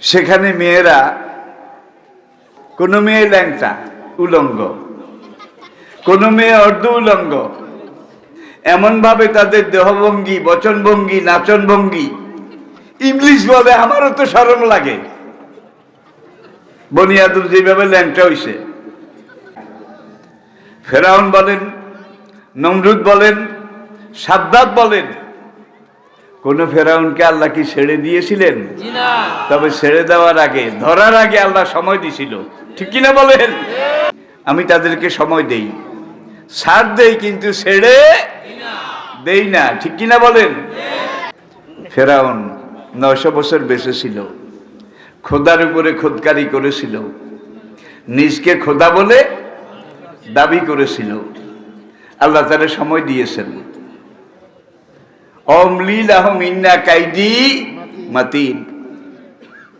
সেখানে মেয়েরা, কোনো মেয়ে ল্যাংটা, উলঙ্গ। কোনো মেয়ে অর্ধ উলঙ্গ। এমনভাবে তাদের দেহভঙ্গি, বচনভঙ্গি, নাচনভঙ্গি, ইংলিশ বলে আমারও তো সরম লাগে। বনিয়াদুল যেভাবে ল্যাংটা হইছে। ফেরাউন বলেন, নমরুদ বলেন, সাদ্দাত বলেন কোন ফেরাউনকে আল্লাহ কি ছেড়ে দিয়েছিলেন? তবে ছেড়ে দেওয়ার আগে ধরার আগে আল্লাহ সময় দিছিল ঠিক কিনা বলেন? আমি তাদেরকে সময় দেই। ছাড় দেই কিন্তু ছেড়ে দেই না। ঠিক কিনা বলেন? ফেরাউন নয়শো বছর বেঁচে ছিল। খোদার উপরে খোদকারি করেছিল। নিজকে খোদা বলে দাবি করেছিল। আল্লাহ তারা সময় দিয়েছেন। কাইদি মাতিন।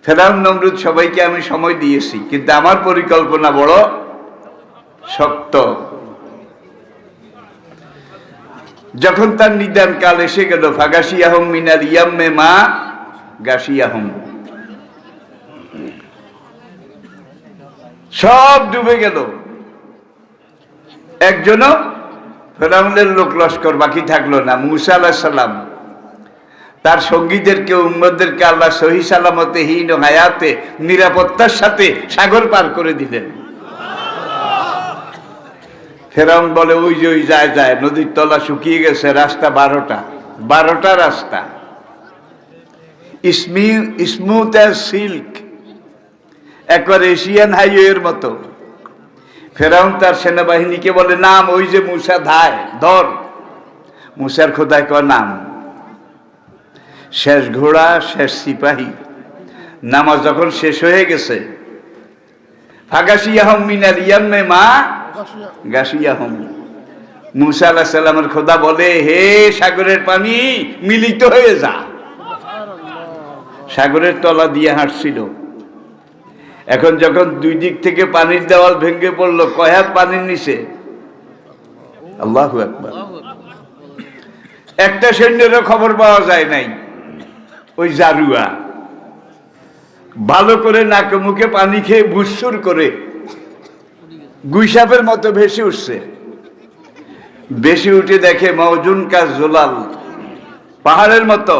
ফেরাউন নমরুদ সবাইকে আমি সময় দিয়েছি, কিন্তু আমার পরিকল্পনা বড় শক্ত। যখন তার নিদান কাল এসে গেল ফাগাসি আহম মিনার ইয়াম্মে মা গাছি আহম সব ডুবে গেল। একজনও ফেরাউনের লোক লস্কর বাকি থাকল না। মুসা আল্লাহ সাল্লাম তার সঙ্গীদেরকে উম্মদেরকে আল্লাহ সহি সালামতে, হীন হায়াতে, নিরাপত্তার সাথে সাগর পার করে দিলেন। ফেরাউন বলে, ওই যে ওই যায় যায়। নদীর তলা শুকিয়ে গেছে, রাস্তা বারোটা। বারোটা রাস্তা। স্মুথ অ্যাজ সিল্ক, একবার এশিয়ান হাইওয়ের মতো। ফেরাউন তার সেনাবাহিনীকে বলে, নাম, ওই যে মুসা ধায়, ধর। মুসার খোদায় কয়, নাম। শেষ ঘোড়া, শেষ সিপাহী। নামাজ যখন শেষ হয়ে গেছে ফাগাসি আহম মিনার ইয়াম্মে মা গাছি আহম মুসা আল্লাহ সাল্লামের খোদা বলে, হে সাগরের পানি, মিলিত হয়ে যা। সাগরের তলা দিয়ে হাঁটছিল। এখন যখন দুই দিক থেকে পানির দেওয়াল ভেঙে পড়ল কয়াত পানির নিচে? আল্লাহ একটা সৈন্যেরও খবর পাওয়া যায় নাই, ওই জারুয়া। ভালো করে নাকে মুখে পানি খেয়ে বুসুর করে গুইসাপের মতো ভেসে উঠছে। বেশি উঠে দেখে মৌজুন কাজ জোলাল, পাহাড়ের মতো,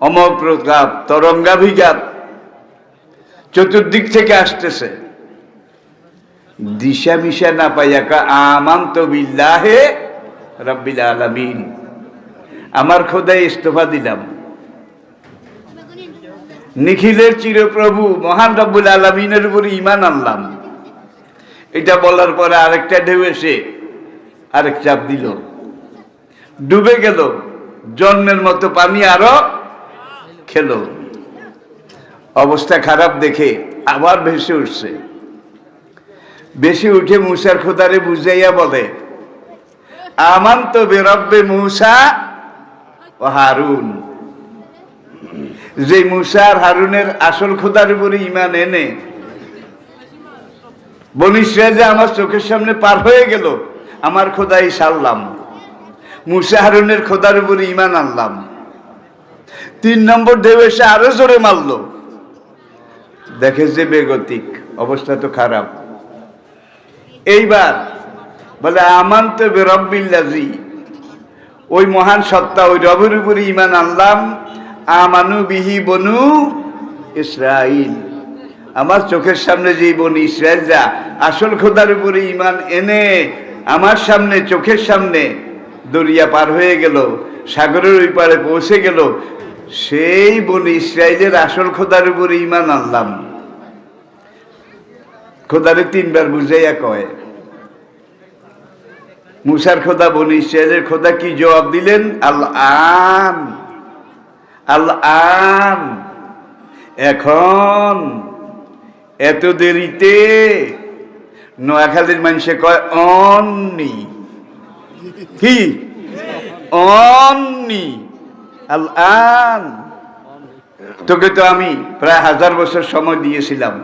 অমপ্রতাপ, তরঙ্গাভিঘাত চতুর্দিক থেকে আসতেছে। দিশা মিশা না পাইয়া কা আমান্ত বিল্লাহে রব্বিল আলামিন। আমার খোদায় ইস্তফা দিলাম। নিখিলের চিরপ্রভু, মহান রব্বুল আলমিনের উপরে ইমান আনলাম। এটা বলার পরে আরেকটা ঢেউ এসে আরেক চাপ দিল। ডুবে গেল। জন্মের মতো পানি আরও খেলো। অবস্থা খারাপ দেখে আবার ভেসে উঠছে। বেশি উঠে মুসার খোদারে বুঝাইয়া বলে আমান তো বেরব্বে মুসা ও হারুন। যে মুসা আর হারুনের আসল খোদার উপরে ইমান এনে বনিশ্রা যে আমার চোখের সামনে পার হয়ে গেল, আমার খোদাই সারলাম। মুসা হারুনের খোদার উপরে ইমান আনলাম। তিন নম্বর ঢেউ এসে আরও জোরে মারলো। দেখে যে বেগতিক, অবস্থা তো খারাপ। এইবার বলে আমান তো বেরব্বিল্লাজি, ওই মহান সত্তা, ওই রবের উপরে ইমান আনলাম। আমানু বিহি বনু ইসরাইল আমার চোখের সামনে যে বনি ইসরায়েল যা, আসল খোদার উপরে ইমান এনে আমার সামনে, চোখের সামনে দরিয়া পার হয়ে গেল, সাগরের ওই পারে পৌঁছে গেল। সেই বনি ইসরায়েলের আসল খোদার উপরে ইমান আনলাম। খোদারে তিনবার বুঝাইয়া কয়। মুসার খোদা বনি ইসরায়েলের খোদা কি জবাব দিলেন? আল আন আল আন এখন এত দেরিতে নোয়াখালীর মানুষে কয়, অননি। কি? অননি। আল আন তোকে তো আমি প্রায় হাজার বছর সময় দিয়েছিলাম।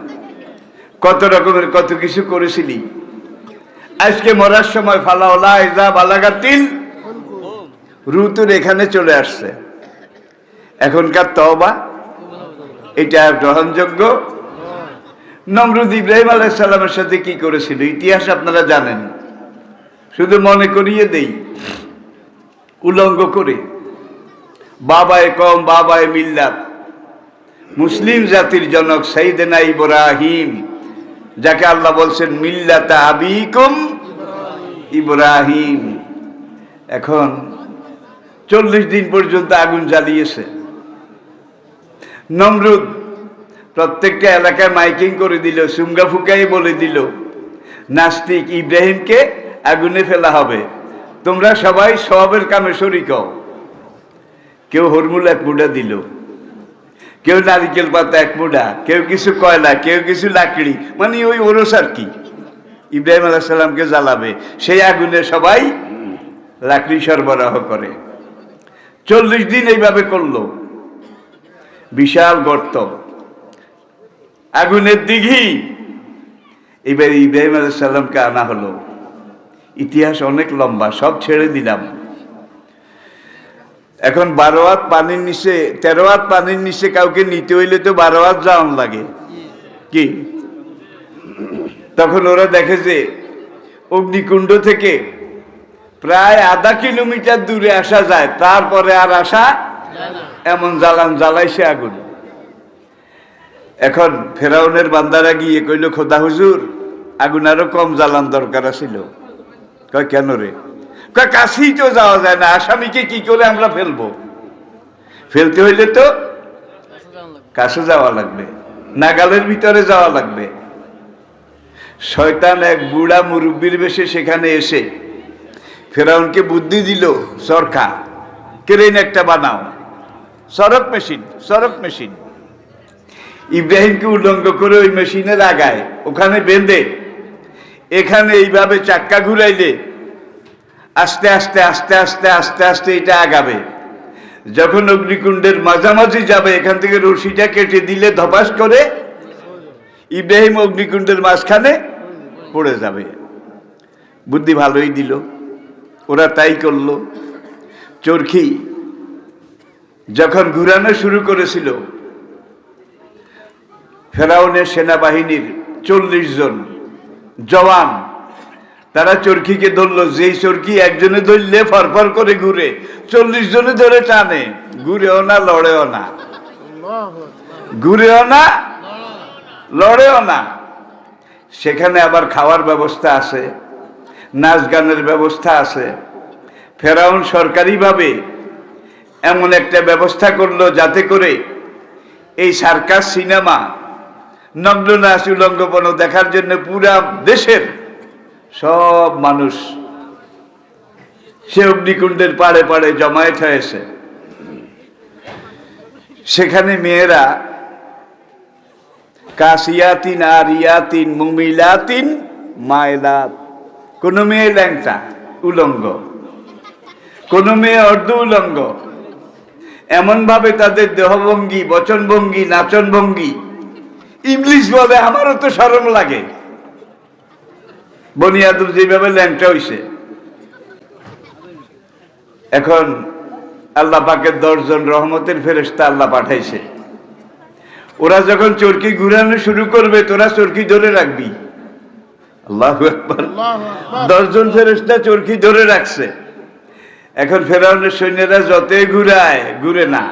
কত রকমের কত কিছু করেছিলি? আজকে মরার সময় ফালাওলা ইজা বালাগাতিল রুতুর এখানে চলে আসছে। এখনকার তবা এটা গ্রহণযোগ্য? নমরুদ ইব্রাহিম আলাইসাল্লামের সাথে কি করেছিল? ইতিহাস আপনারা জানেন। শুধু মনে করিয়ে দেই, উলঙ্গ করে। বাবায় কম, বাবায় মিল্লাত। মুসলিম জাতির জনক সাইদেনা ইব্রাহিম যাকে আল্লাহ বলছেন, মিল্লাতা আবিকুম ইব্রাহিম। এখন চল্লিশ দিন পর্যন্ত আগুন জ্বালিয়েছে। নমরুদ প্রত্যেকটা এলাকায় মাইকিং করে দিল, সুঙ্গা ফুকাই বলে দিল, নাস্তিক ইব্রাহিমকে আগুনে ফেলা হবে। তোমরা সবাই সবের কামে শরিক। কেউ হরমুল এক দিল। কেউ নারিকেল পাতা এক মুঠা কেউ কিছু কয়লা কেউ কিছু লাকড়ি মানে ওই ওরস আর কি। ইব্রাহিম আলাহ সাল্লামকে জ্বালাবে। সেই আগুনে সবাই লাকড়ি সরবরাহ করে। চল্লিশ দিন এইভাবে করল। বিশাল গর্ত। আগুনের দিঘি। এবার ইব্রাহিম আলাহ সাল্লামকে আনা হলো। ইতিহাস অনেক লম্বা, সব ছেড়ে দিলাম। এখন বারো হাত পানির নিচে, তেরো হাত পানির নিচে কাউকে নিতে হইলে তো বারো হাত যাওয়ান লাগে। কি? তখন ওরা দেখে যে অগ্নিকুণ্ড থেকে প্রায় আধা কিলোমিটার দূরে আসা যায়, তারপরে আর আসা এমন জ্বালান জ্বালাইছে আগুন। এখন ফেরাউনের বান্দারা গিয়ে কইল, খোদা হুজুর, আগুন আরও কম জ্বালান দরকার ছিল কয়, কেন রে? কাছেই তো যাওয়া যায় না, আসামিকে কি করে আমরা ফেলব? ফেলতে হইলে তো কাছে যাওয়া লাগবে, নাগালের ভিতরে যাওয়া লাগবে। শয়তান এক বুড়া মুরব্বীর বেশে সেখানে এসে ফেরাউনকে বুদ্ধি দিল সরকা ক্রেন একটা বানাও। সরক মেশিন সরক মেশিন। ইব্রাহিমকে উল্লঙ্ঘ করে ওই মেশিনে লাগায়, ওখানে বেঁধে। এখানে এইভাবে চাক্কা ঘুরাইলে আস্তে আস্তে আস্তে আস্তে আস্তে আস্তে এটা আগাবে। যখন অগ্নিকুণ্ডের মাঝামাঝি যাবে, এখান থেকে রশিটা কেটে দিলে ধপাস করে ইব্রাহিম অগ্নিকুণ্ডের মাঝখানে পড়ে যাবে। বুদ্ধি ভালোই দিল। ওরা তাই করল। চরখি যখন ঘুরানো শুরু করেছিল, ফেরাউনের সেনাবাহিনীর চল্লিশ জন জওয়ান তারা চরকিকে ধরলো, যেই চরকি একজনে ধরলে ফরফর করে ঘুরে, চল্লিশ জনে ধরে টানে, ঘুরেও না, লড়েও না। ঘুরেও না, লড়েও না। সেখানে আবার খাওয়ার ব্যবস্থা আছে, নাচ গানের ব্যবস্থা আছে। ফেরাউন সরকারিভাবে এমন একটা ব্যবস্থা করল যাতে করে এই সার্কাস সিনেমা নগ্ন নাচ উলঙ্গপন দেখার জন্য পুরা দেশের সব মানুষ সে অগ্নিকুণ্ডের পাড়ে পাড়ে জমায়েত হয়েছে। সেখানে মেয়েরা কাসিয়াতিন আর ইয়াতিন মুমিলাতিন, মায়লাত। কোন মেয়ে ল্যাংটা, উলঙ্গ। কোন মেয়ে অর্ধ উলঙ্গ। এমনভাবে তাদের দেহভঙ্গি, বচনভঙ্গি, নাচনভঙ্গি। ইংলিশ বলে আমারও তো সরম লাগে। বনিয়াদুর যেভাবে ল্যাংটা হইছে। এখন আল্লাহ পাকের দশজন রহমতের ফেরেস্তা আল্লাহ পাঠাইছে। ওরা যখন চরকি ঘুরানো শুরু করবে তোরা চরকি ধরে রাখবি। আল্লাহ দশজন ফেরেস্তা চরকি ধরে রাখছে। এখন ফেরাউনের সৈন্যরা যতই ঘুরায় ঘুরে না।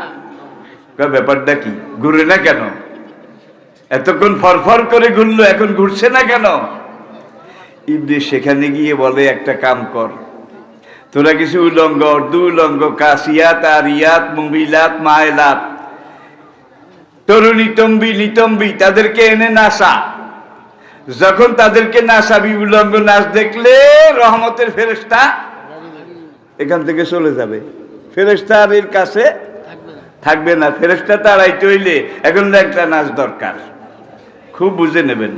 ব্যাপারটা কি? ঘুরে না কেন? এতক্ষণ ফরফর করে ঘুরলো এখন ঘুরছে না কেন? ইবলিশ সেখানে গিয়ে বলে, একটা কাম কর। তোরা কিছু উলঙ্গ, অর্ধ উলঙ্গ, কাসিয়াত আর ইয়াত মুবিলাত মায়লাত, তরুণী, তম্বি, নিতম্বি, তাদেরকে এনে নাসা। যখন তাদেরকে নাসাবি, উলঙ্গ নাচ দেখলে রহমতের ফেরেস্তা এখান থেকে চলে যাবে। ফেরেস্তা আর এর কাছে থাকবে না। ফেরেস্তা তাড়াইতে হইলে এখন একটা নাচ দরকার। খুব বুঝে নেবেন।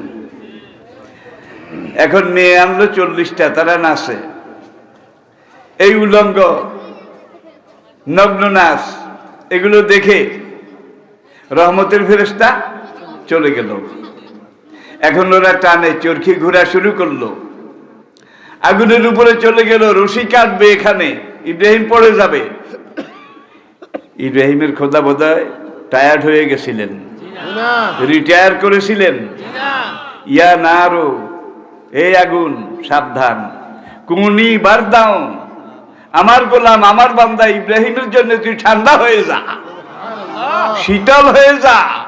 এখন মেয়ে আনলো চল্লিশটা তারা নাচে। এই উলঙ্গ নগ্ন নাচ এগুলো দেখে রহমতের ফেরেস্তা চলে গেল। এখন ওরা টানে চরখি ঘোরা শুরু করল। আগুনের উপরে চলে গেল রশি কাটবে এখানে ইব্রাহিম পড়ে যাবে। ইব্রাহিমের খোদা বোধহয় টায়ার্ড হয়ে গেছিলেন। রিটায়ার করেছিলেন। ইয়া নারো এই আগুন সাবধান। কুনি বার দাও। আমার গোলাম আমার বান্দা ইব্রাহিমের জন্য তুই ঠান্ডা হয়ে যা। শীতল হয়ে যা।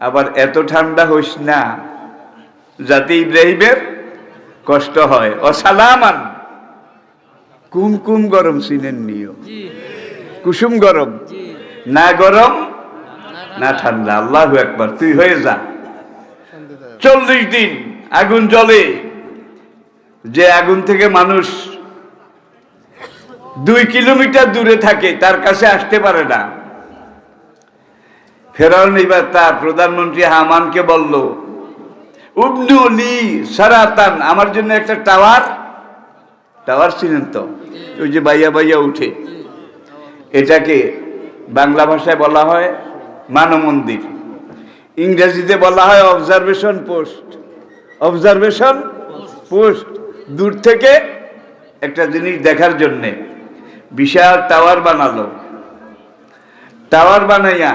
আবার এত ঠান্ডা হইস না যাতে ইব্রাহিমের কষ্ট হয়। অসালামান। কুম কুম গরম সিনেন নিও। কুসুম গরম। না গরম না ঠান্ডা। আল্লাহ একবার তুই হয়ে যা। চল্লিশ দিন। আগুন জ্বলে। যে আগুন থেকে মানুষ দুই কিলোমিটার দূরে থাকে, তার কাছে আসতে পারে না। ফেরাউন এবার তার প্রধানমন্ত্রী হামানকে বলল উবনুলি সারাতান, আমার জন্য একটা টাওয়ার। টাওয়ার ছিলেন তো, ওই যে বাইয়া বাইয়া উঠে। এটাকে বাংলা ভাষায় বলা হয় মানমন্দির। ইংরেজিতে বলা হয় অবজারভেশন পোস্ট অবজারভেশন, পোস্ট, দূর থেকে একটা জিনিস দেখার জন্যে। বিশাল টাওয়ার বানালো। টাওয়ার বানাইয়া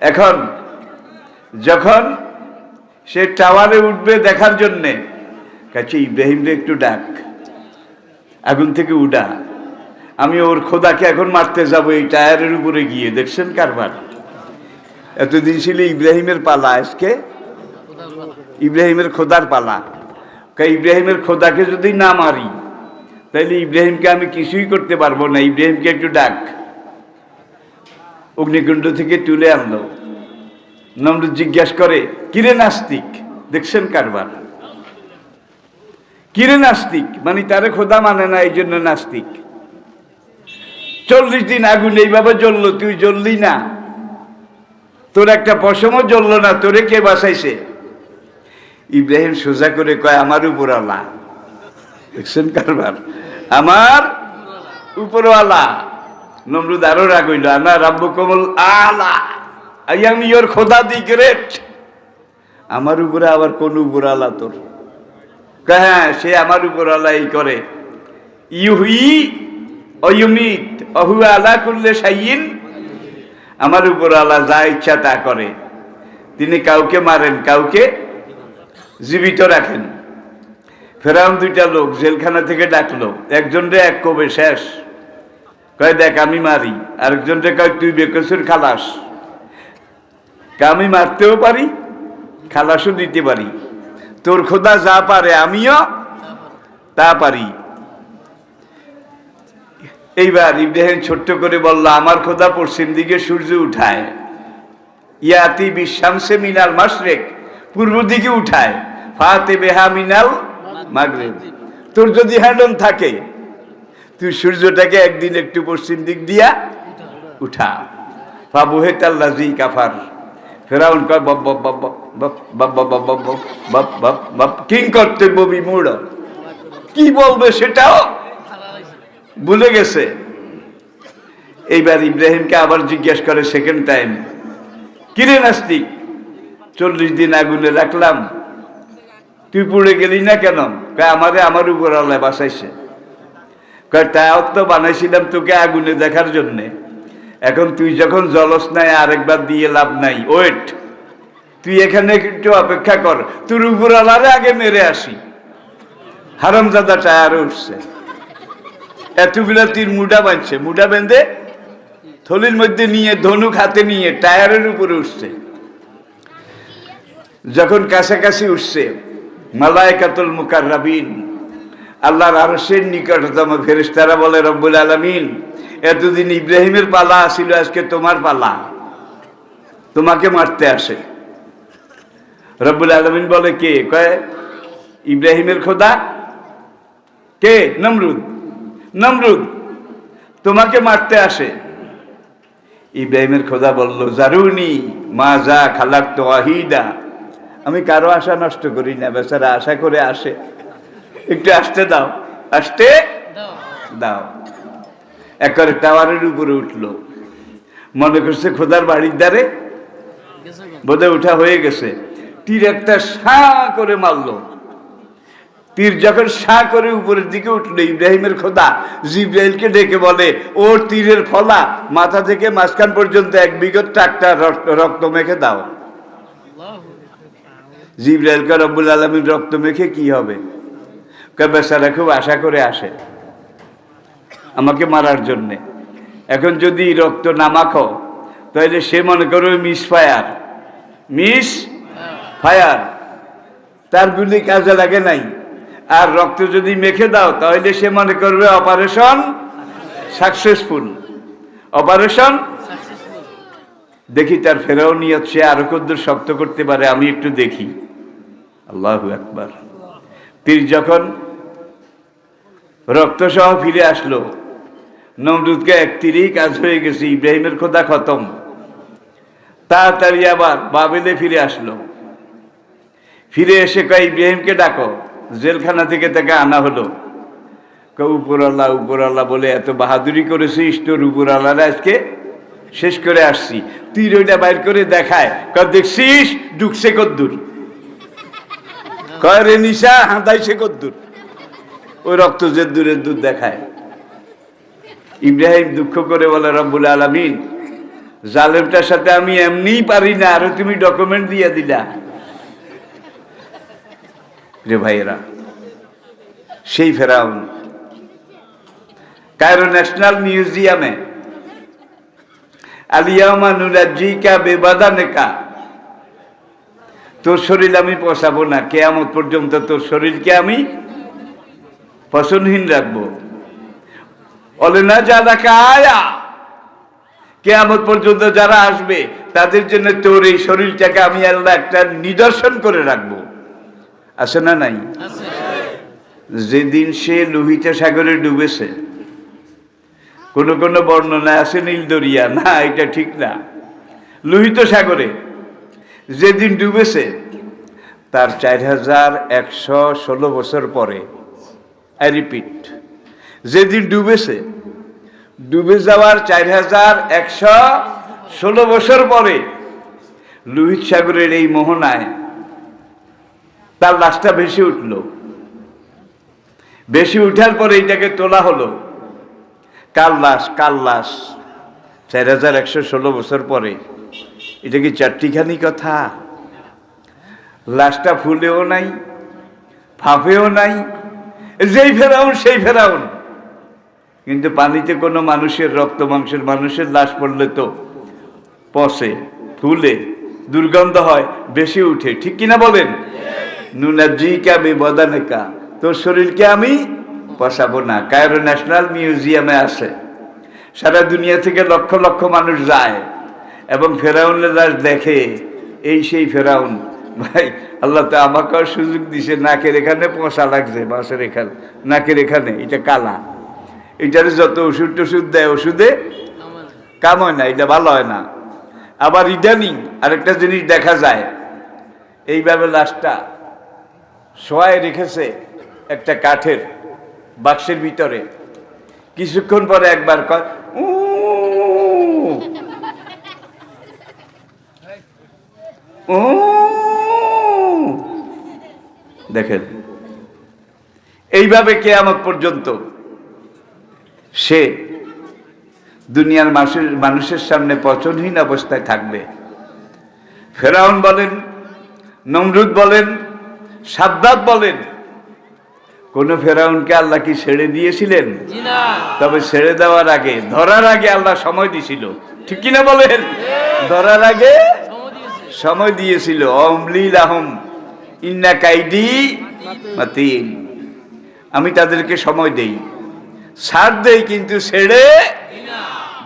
এখন যখন সে টাওয়ারে উঠবে দেখার জন্যে, কাছে ইব্রাহিমরে একটু ডাক। আগুন থেকে উডা আমি ওর খোদাকে এখন মারতে যাব এই টায়ারের উপরে গিয়ে। দেখছেন কারবার? এতদিন ছিল ইব্রাহিমের পালা। আজকে ইব্রাহিমের খোদার পালা। ইব্রাহিমের খোদাকে যদি না মারি তাহলে ইব্রাহিমকে আমি কিছুই করতে পারব না। ইব্রাহিমকে একটু ডাক। অগ্নিকুণ্ড থেকে তুলে আনলো। নমরুদ জিজ্ঞাসা করে, কিরে নাস্তিক? দেখছেন কারবার? কিরে নাস্তিক? মানে তারে খোদা মানে না, এই জন্য নাস্তিক। চল্লিশ দিন আগুন এইভাবে জ্বললো, তুই জ্বললি না। তোর একটা পশমও জ্বললো না, তোরে কে বাসাইছে ইব্রাহিম সোজা করে কয়, আমার উপর আল্লাহ দেখছেন কারবার? আমার উপরওয়ালা। নমরুদ আরও রাগ হইল আনা রাব্বু কমল আলা, আই এম ইয়োর খোদা দি গ্রেট। আমার উপরে আবার কোন উপর আলা তোর হ্যাঁ সে আমার উপর আলা এই করে। ইউহি অয়ুমিত অহু আলা করলে সাইন আমার উপর আলা যা ইচ্ছা তা করে। তিনি কাউকে মারেন, কাউকে জীবিত রাখেন। ফেরাউন দুইটা লোক জেলখানা থেকে ডাকলো একজন রে এক কবে শেষ? কয়, দেখ, আমি মারি। আরেকজন রে কয়, তুই বেকসুর খালাস। আমি মারতেও পারি, খালাসও দিতে পারি। তোর খোদা যা পারে আমিও তা পারি। এইবার ইব্রাহিম ছোট্ট করে বলল, আমার খোদা পশ্চিম দিকে সূর্য উঠায়। ইয়াতি বিশ্বামসে মিনাল মাসরেক পূর্ব দিকে উঠায়। ফাতে বেহা মিনাল মাগরেব তোর যদি হ্যান্ডন থাকে তুই সূর্যটাকে একদিন একটু পশ্চিম দিক দিয়া উঠা ফাবুহে তাল্লাজি কাফার ফেরাউন কয় বব বব বব বব বব বব বব বব বব বব বব কিং কর্তব্য বিমূঢ় কি বলবে সেটাও ভুলে গেছে এইবার ইব্রাহিমকে আবার জিজ্ঞেস করে সেকেন্ড টাইম কিরে নাস্তিক চল্লিশ দিন আগুনে রাখলাম তুই পড়ে গেলি না কেন? কয়, আমারে আমার উপর আল্লাহ বাসাইছে। তাও তো বানাইছিলাম তোকে আগুনে দেখার জন্যে। এখন তুই যখন জলস নাই, আরেকবার দিয়ে লাভ নাই। ওয়েট, তুই এখানে একটু অপেক্ষা কর। তোর উপর আলারে আগে মেরে আসি। হারামজাদা টায়ারে উঠছে। এতগুলা তীর মুডা বাঁধছে। মুডা বেঁধে থলির মধ্যে নিয়ে, ধনুক হাতে নিয়ে টায়ারের উপরে উঠছে। যখন কাছাকাছি উঠছে মালায়কাতুল মুকাররাবিন, আল্লাহর আরশের নিকটতম ফেরেশতারা বলে রব্বুল আলামিন, এতদিন ইব্রাহিমের পালা আসিল আজকে তোমার পালা। তোমাকে মারতে আসে। রব্বুল আলামিন বলে কে? কয়? ইব্রাহিমের খোদা। কে? নমরুদ। নমরুদ, তোমাকে মারতে আসে। ইব্রাহিমের খোদা বলল, জারুনি মা যা খালাক তো আহিদা আমি কারও আশা নষ্ট করি না, বেচারা আশা করে আসে। একটু আসতে দাও। আসতে দাও। একবারে টাওয়ারের উপরে উঠল। মনে করছে খোদার বাড়ির দ্বারে বোধহয় উঠা হয়ে গেছে। তীর একটা সা করে মারলো। তীর যখন সা করে উপরের দিকে উঠল, ইব্রাহিমের খোদা জিব্রাইলকে ডেকে বলে ওর তীরের ফলা, মাথা থেকে মাঝখান পর্যন্ত এক বিগত টাকটা রক্ত মেখে দাও। জিব্রাইলকে রব্বুল আলমীর রক্ত মেখে কি হবে? বেচারা খুব আশা করে আসে আমাকে মারার জন্যে। এখন যদি রক্ত না মাখো, তাহলে সে মনে করো মিস ফায়ার। Miss fire. তার গুলি কাজে লাগে নাই। আর রক্ত যদি মেখে দাও, তাহলে সে মনে করবে, অপারেশন সাকসেসফুল। অপারেশন দেখি তার ফেরাও নিয়ত, সে আরও কদ্দূর শক্ত করতে পারে, আমি একটু দেখি। আল্লাহ একবার তীর যখন রক্ত সহ ফিরে আসলো, নমরুদকে এক তীরেই কাজ হয়ে গেছে, ইব্রাহিমের খোদা খতম। তাড়াতাড়ি আবার বাবেলে ফিরে আসলো। ফিরে এসে কয়, ইব্রাহিমকে ডাকো, জেলখানা থেকে তাকে আনা হলো। কয় উপরাল্লাহ উপরাল্লাহ বলে, এত বাহাদুরি করেছিস তোর উপরাল্লাহরা আজকে শেষ করে আসছি। তীর ওইটা বাইর করে দেখায়। কয়, দেখছিস? ডুকছে কদ্দুর। কয়, রে নিশা, হাঁদাইছে কদ্দুর। ওই রক্ত যে দূরের দূর দেখায়। ইব্রাহিম দুঃখ করে বলে, রব্বুল আলমিন, জালেমটার সাথে আমি এমনিই পারি না, আরও তুমি ডকুমেন্ট দিয়ে দিলা। রে ভাইয়েরা, সেই ফেরাউন কায়রো ন্যাশনাল মিউজিয়ামে বেবাদানেকা। তোর শরীর আমি পোষাবো না কেয়ামত পর্যন্ত তোর শরীরকে আমি পছন্দহীন রাখব। বলে না যারা আয়া। কেয়ামত পর্যন্ত যারা আসবে তাদের জন্য তোর এই শরীরটাকে আমি আল্লাহ একটা নিদর্শন করে রাখব। আছে না নাই? যেদিন সে লোহিত সাগরে ডুবেছে কোন কোন বর্ণনা আছে নীল দরিয়া? না, এটা ঠিক না। লোহিত সাগরে যেদিন ডুবেছে, তার চার হাজার একশো ষোলো বছর পরে আই রিপিট যেদিন ডুবেছে, ডুবে যাওয়ার চার হাজার একশো ষোলো বছর পরে, লোহিত সাগরের এই মোহনায় তার লাশটা বেশি উঠল। বেশি উঠার পরে এটাকে তোলা হলো। কাল লাশ লাশ চার হাজার একশো ষোলো বছর পরে। এটা কি চারটিখানি কথা? লাশটা ফুলেও নাই, ফাঁপেও নাই, যেই ফেরাউন, সেই ফেরাউন। কিন্তু পানিতে কোনো মানুষের, রক্ত মাংসের মানুষের লাশ পড়লে তো পচে ফুলে দুর্গন্ধ হয়, বেশি উঠে। ঠিক কিনা বলেন? নুনাজিকা বেবদানেকা তোর শরীরকে আমি পশাবো না কায়রো ন্যাশনাল মিউজিয়ামে আছে। সারা দুনিয়া থেকে লক্ষ লক্ষ মানুষ যায় এবং ফেরাউনের লাশ দেখে, এই সেই ফেরাউন। ভাই, আল্লাহ তো আমাকেও সুযোগ দিছে, নাকের এখানে পশা লাগছে বাসের এখানে, নাকের এখানে, এটা কালা। এটারে যত ওষুধ টষুধ দেয়, ওষুধে কাম হয় না, এটা ভালো হয় না। আবার ইদানিং আরেকটা জিনিস দেখা যায়, এইভাবে লাশটা শোয়ায় রেখেছে একটা কাঠের। বাক্সের ভিতরে কিছুক্ষণ পরে একবার কয়। দেখেন এইভাবে কে কেয়ামত পর্যন্ত সে দুনিয়ার মানুষের মানুষের সামনে পচনহীন অবস্থায় থাকবে ফেরাউন বলেন নমরুদ বলেন সাদ্দাত বলেন কোন ফেরাউনকে আল্লাহ কি ছেড়ে দিয়েছিলেন? তবে ছেড়ে দেওয়ার আগে ধরার আগে আল্লাহ সময় দিছিল ঠিক কিনা বলেন? ধরার আগে সময় দিয়েছিল। অমলিল আহম ইন্না কাইদি মাতিন। আমি তাদেরকে সময় দেই। ছাড় দেই কিন্তু ছেড়ে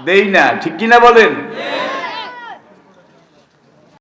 দেই না। ঠিক কিনা বলেন?